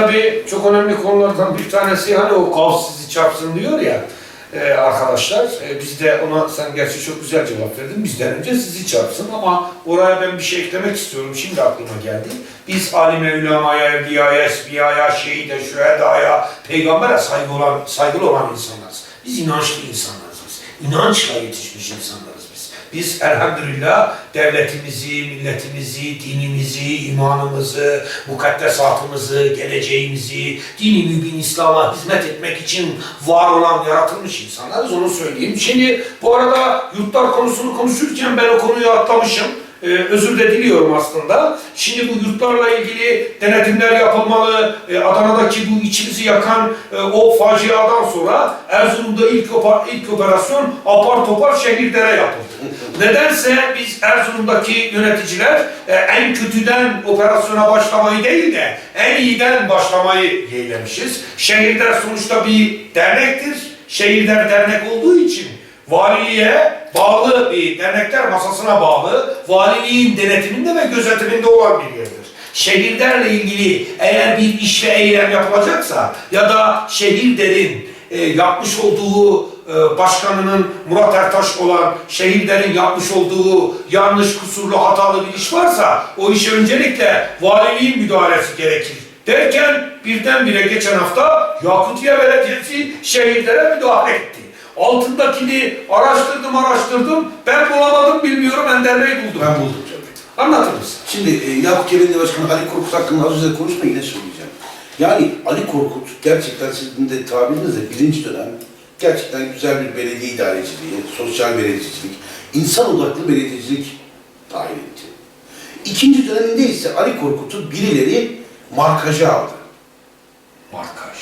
tabii çok önemli konulardan bir tanesi hani o kaos sizi çarpsın diyor ya e, arkadaşlar. E, biz de ona sen gerçi çok güzel cevap verdin. Bizden önce sizi çarpsın ama oraya ben bir şey eklemek istiyorum. Şimdi aklıma geldi. Biz alime, ulemaya, evliyaya, esbiyaya, şehide, şühedaya, peygambere saygı olan, saygılı olan insanlarız. Biz inançlı insanlarız biz. İnançla yetişmiş insanlarız biz. Elhamdülillah devletimizi, milletimizi, dinimizi, imanımızı, mukaddesatımızı, geleceğimizi, dini mübin İslam'a hizmet etmek için var olan, yaratılmış insanlarız. Onu söyleyeyim. Şimdi bu arada yurtlar konusunu konuşurken ben o konuyu atlamışım. Ee, özür de diliyorum aslında. Şimdi bu yurtlarla ilgili denetimler yapılmalı. Ee, Adana'daki bu içimizi yakan e, o faciadan sonra Erzurum'da ilk, ilk operasyon apar topar şehirdere yapıldı. Nedense biz Erzurum'daki yöneticiler e, en kötüden operasyona başlamayı değil de en iyiden başlamayı yeğlemişiz. Şehirler sonuçta bir dernektir. Şehirler dernek olduğu için valiliğe bağlı bir dernekler masasına bağlı valiliğin denetiminde ve gözetiminde olan bir yerdir. Şehirlerle ilgili eğer bir iş ve eylem yapılacaksa ya da şehirlerin e, yapmış olduğu e, başkanının Murat Ertaş olan şehirlerin yapmış olduğu yanlış, kusurlu, hatalı bir iş varsa o işe öncelikle valiliğin müdahalesi gerekir. Derken birdenbire geçen hafta Yakutiye Belediyesi şehirlere müdahale etti. Altındakini araştırdım araştırdım. Ben bulamadım bilmiyorum Ender Bey buldum. Ben buldum. Anlatır mısın? Şimdi e, Yakup Belediye Başkanı Ali Korkut hakkında az önce konuşma yine söyleyeceğim. Yani Ali Korkut gerçekten sizin de tabirinizle birinci dönem gerçekten güzel bir belediye idareciliği, sosyal belediyecilik, insan odaklı belediyecilik tayin etti. İkinci döneminde ise Ali Korkut'u birileri markaja aldı. Markaj.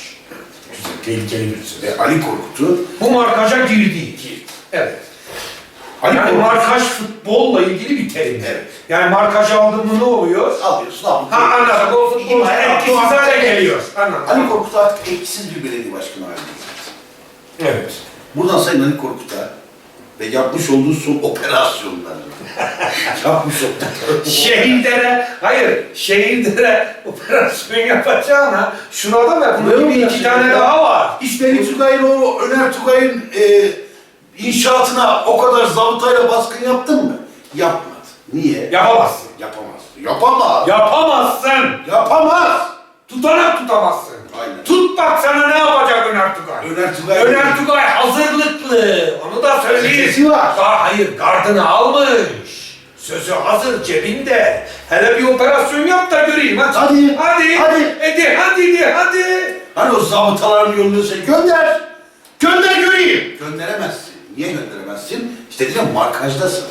Güzel, tehlikeli bir söz. Ve Ali Korkut'u Bu markaja girdi. Evet. Ali Yani Korkut markaj futbolla ilgili bir terim. Evet. Yani markaj aldın mı ne oluyor? alıyorsun, alıyorsun. Ha anladım. O futbol etkisiz hale geliyor. Anladım. Ali Korkut artık etkisiz bir belediye başkanı haline. Evet. Buradan Sayın Ali Korkut'a ve yapmış olduğu son operasyonlar, yapmış olduğu Şehirlere, hayır, şehirlere operasyon yapacağına şuna da ver. Bunun gibi iki ya? tane daha var. İşbeni Tugay'ın o Öner Tugay'ın e, inşaatına o kadar zabıtayla baskın yaptın mı? Yapmadı. Niye? Yapamazsın. Yapamaz. Yapamaz. Yapamazsın. Yapamaz. Tutanak tutamazsın. Aynen. Tut bak sana ne yapacak Öner Tugay? Öner Tugay. Öner Tugay hazırlıklı. Onu da söyleyeyim. Sesi var. Daha hayır gardını almış. Sözü hazır cebinde. Hele bir operasyon yap da göreyim hadi. Hadi. Hadi. Hadi. Hadi hadi hadi. hadi. Hani o zabıtalarını yolluyorsa gönder. Gönder göreyim. Gönderemezsin. Niye gönderemezsin? İşte dedim markajdasın.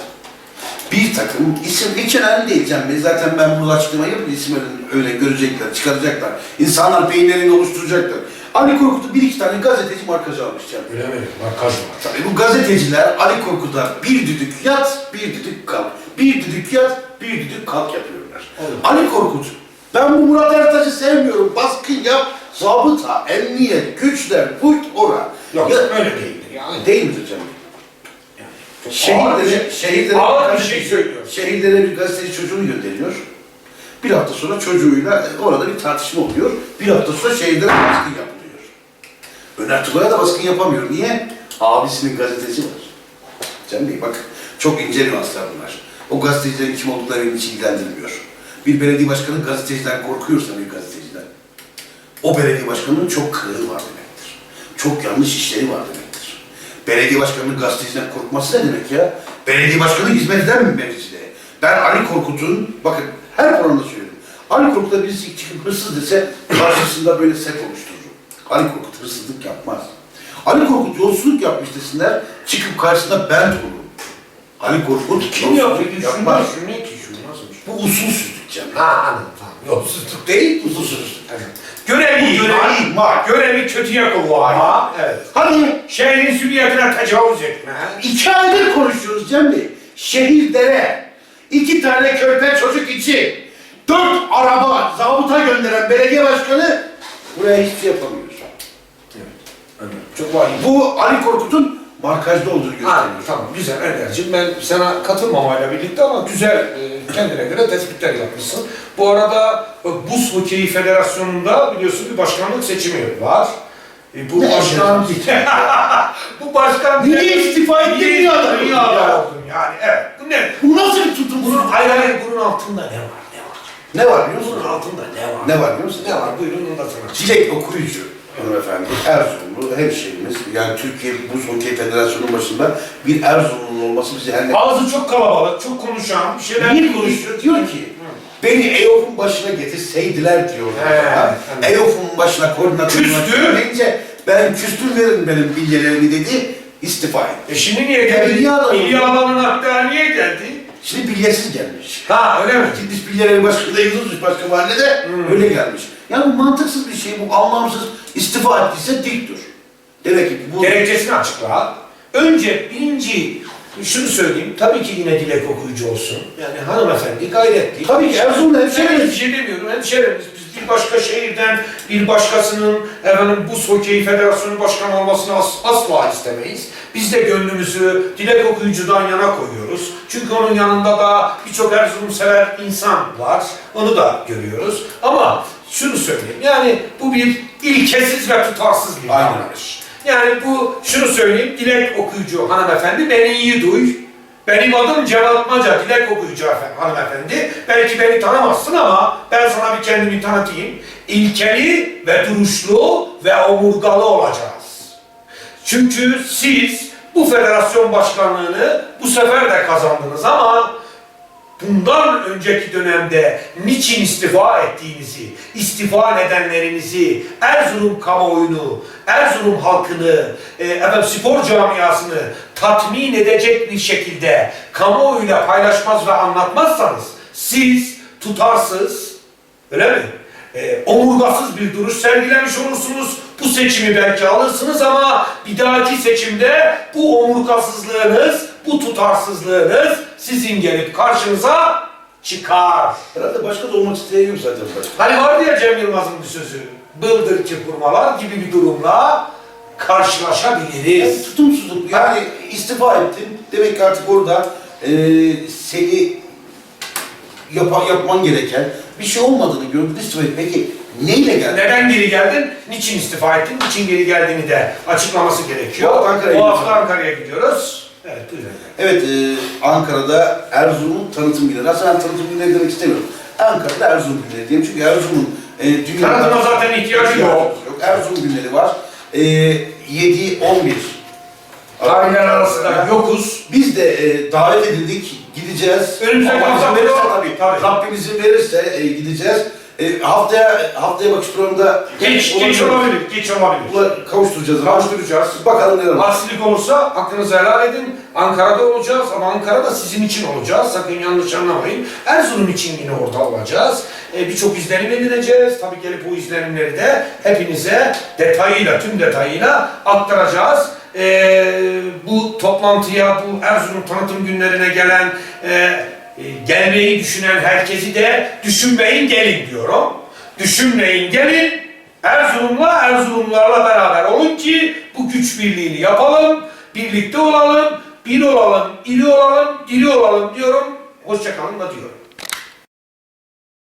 Bir takım isim hiç önemli değil Cem Bey. Zaten ben bunu açıklama yapıp isim öyle, öyle görecekler, çıkaracaklar. İnsanlar beyinlerini oluşturacaklar. Ali Korkut'u bir iki tane gazeteci markajı almış Cem Bey. Öyle mi? Markaj var. Tabii bu gazeteciler Ali Korkut'a bir düdük yat, bir düdük kalk. Bir düdük yat, bir düdük kalk yapıyorlar. Olur. Ali Korkut, ben bu Murat Ertaş'ı sevmiyorum. Baskın yap, zabıta, emniyet, güçler, pult ora. Yok Ya- öyle değildir yani. Değil? Ağır bir Şehirlere, şey- şehirlere, ağır bir şey söylüyor. Şehirlere bir gazeteci çocuğunu gönderiyor. Bir hafta sonra çocuğuyla e, orada bir tartışma oluyor. Bir hafta sonra şehirlere baskın yapılıyor. Öner Tugay'a da baskın yapamıyor. Niye? Abisinin gazetesi var. Cem Bey bak çok ince nüanslar bunlar. O gazetecilerin kim oldukları beni hiç ilgilendirmiyor. Bir belediye başkanı gazeteciden korkuyorsa bir gazeteciden, o belediye başkanının çok kırığı var demektir. Çok yanlış işleri var demektir. Belediye başkanının gazeteciden korkması ne demek ya? Belediye başkanı hizmet eden mi mevzide? Ben Ali Korkut'un, bakın her programda söylüyorum. Ali Korkut'a birisi çıkıp hırsız dese karşısında böyle set oluştururum. Ali Korkut hırsızlık yapmaz. Ali Korkut yolsuzluk yapmış desinler, çıkıp karşısında ben olurum. Ali Korkut Kim ki? Şunu nasılmış? Bu usulsüzlük Cem. Ha anladım tamam. Yolsuzluk değil, Usulsüzlük. Evet. Görevi, görevi ihmal. Görevi kötüye kullanma. Evet. Hadi Şehrin sünniyetine tecavüz etme. iki aydır konuşuyoruz Cem Bey. Şehirlere iki tane körpe çocuk için dört araba zabıta gönderen belediye başkanı buraya hiçbir şey yapamıyor. Evet. Çok var. Bu Ali Korkut'un markajda olduğunu Ha, gösteriyor. tamam güzel Ender'cim ben sana katılmamayla birlikte ama güzel e, kendine göre tespitler yapmışsın. Bu arada e, Buz Hokeyi Federasyonu'nda biliyorsun bir başkanlık seçimi var. E, bu Ne başkan bu başkan Niye istifa ettin Niye dünyada? dünyada oldun yani evet. Bu ne? Bu nasıl bir tutum? Bunun hayır hayır bunun altında ne var ne var? Ne var biliyor musun? Bunun altında ne var? Ne var biliyor musun? Ne var? Buyurun onu da sana. Çilek okuyucu hanımefendi. Erzurumlu hemşehrimiz. Yani Türkiye Buz Hokey Federasyonu'nun başında bir Erzurumlu olması bizi her ne... Ağzı çok kalabalık, çok konuşan, bir şeyler Niye konuşuyor? Diyor ki beni EOF'un başına getirseydiler diyor. He. EOF'un başına koordinatörüne Küstü. gelince ben küstür verin benim bilyelerimi dedi. istifa etti. E şimdi niye geldi? İlya İlya alanın hatta niye geldi? Şimdi bilyesiz gelmiş. Ha öyle mi? Gitmiş bilyelerin başında yıldızmış başka mahallede öyle gelmiş. Yani bu mantıksız bir şey, bu anlamsız. İstifa ettiyse dik dur. Demek ki bu... Gerekçesini açıkla. Önce birinci şunu söyleyeyim. Tabii ki yine dilek okuyucu olsun. Yani hanımefendi gayretli. Tabii ki Erzurum'da Ben hemşehrimiz. bir şey demiyorum. Hemşehrimiz. Biz bir başka şehirden bir başkasının efendim Buz Hokeyi Federasyonu Başkanı olmasını as- asla istemeyiz. Biz de gönlümüzü dilek okuyucudan yana koyuyoruz. Çünkü onun yanında da birçok Erzurum sever insan var. Onu da görüyoruz. Ama şunu söyleyeyim. Yani bu bir ilkesiz ve tutarsız bir davranış. Yani bu şunu söyleyeyim. Dilek okuyucu hanımefendi beni iyi duy. Benim adım Cevat Maca, dilek okuyucu hanımefendi. Belki beni tanımazsın ama ben sana bir kendimi tanıtayım. İlkeli ve duruşlu ve omurgalı olacağız. Çünkü siz bu federasyon başkanlığını bu sefer de kazandınız ama bundan önceki dönemde niçin istifa ettiğinizi, istifa nedenlerinizi, Erzurum kamuoyunu, Erzurum halkını, e, spor camiasını tatmin edecek bir şekilde kamuoyuyla paylaşmaz ve anlatmazsanız siz tutarsız, öyle mi? E, omurgasız bir duruş sergilemiş olursunuz. Bu seçimi belki alırsınız ama bir dahaki seçimde bu omurgasızlığınız, bu tutarsızlığınız sizin gelip karşınıza çıkar. Herhalde başka da olmak isteyen yok zaten. Hani vardı ya Cem Yılmaz'ın bir sözü, bıldır kurmalar gibi bir durumla karşılaşabiliriz. Yani tutumsuzluk yani istifa ettin. Demek ki artık orada e, seni yapan, yapman gereken bir şey olmadığını gördün istifa et. Peki neyle geldin? Neden geri geldin? Niçin istifa ettin? Niçin geri geldiğini de açıklaması gerekiyor. Bu hafta Ankara'ya Bu hafta gidiyoruz. Ankara'ya gidiyoruz. Evet, buyurun. Evet e, Ankara'da Erzurum'un tanıtım günleri. Aslında ben tanıtım günleri demek istemiyorum. Ankara'da Erzurum günleri diyeyim. Çünkü Erzurum'un e, dünyada... Tanıtıma zaten ihtiyacı yok. Yok. Erzurum günleri var. E, 7-11 Tarihler arasında yokuz. Biz de e, davet edildik, gideceğiz. Önümüzdeki Allah izin hafta verirse pro- tabii. tabii. Rabbim izin verirse e, gideceğiz. E, haftaya haftaya bakış programında Geç, geç olabilir, geç olabilir. Buna kavuşturacağız. Kavuşturacağız. Bakalım neler olacak. Aksilik olursa hakkınızı helal edin. Ankara'da olacağız ama Ankara'da sizin için olacağız. Sakın yanlış anlamayın. Erzurum için yine orada olacağız. Ee, Birçok izlenim edineceğiz. Tabii gelip bu izlenimleri de hepinize detayıyla, tüm detayıyla aktaracağız. Ee, bu toplantıya, bu Erzurum tanıtım günlerine gelen, e, e, gelmeyi düşünen herkesi de düşünmeyin gelin diyorum. Düşünmeyin gelin. Erzurum'la Erzurumlarla beraber olun ki bu güç birliğini yapalım, birlikte olalım, bir olalım, iri olalım, diri olalım diyorum. Hoşçakalın da diyorum.